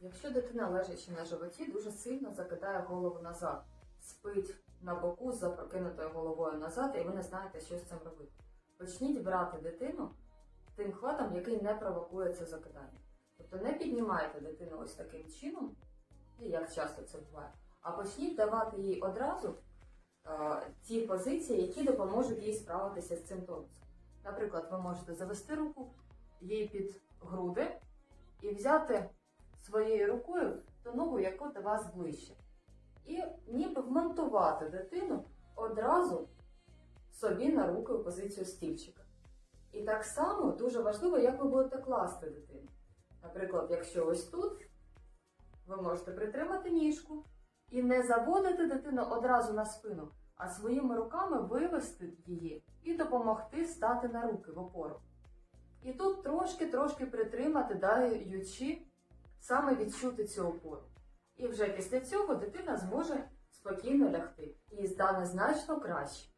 Якщо дитина лежачи на животі, дуже сильно закидає голову назад, спить на боку з запрокинутою головою назад, і ви не знаєте, що з цим робити. Почніть брати дитину тим хватом, який не провокує це закидання. Тобто не піднімайте дитину ось таким чином, як часто це буває, а почніть давати їй одразу е, ті позиції, які допоможуть їй справитися з цим тонусом. Наприклад, ви можете завести руку їй під груди і взяти своєю рукою ту ногу, яку до вас ближче. І ніби вмонтувати дитину одразу собі на руки у позицію стільчика. І так само дуже важливо, як ви будете класти дитину. Наприклад, якщо ось тут ви можете притримати ніжку і не заводити дитину одразу на спину, а своїми руками вивести її і допомогти стати на руки в опору. І тут трошки-трошки притримати, даючи саме відчути цю опору. І вже після цього дитина зможе спокійно лягти і стане значно краще.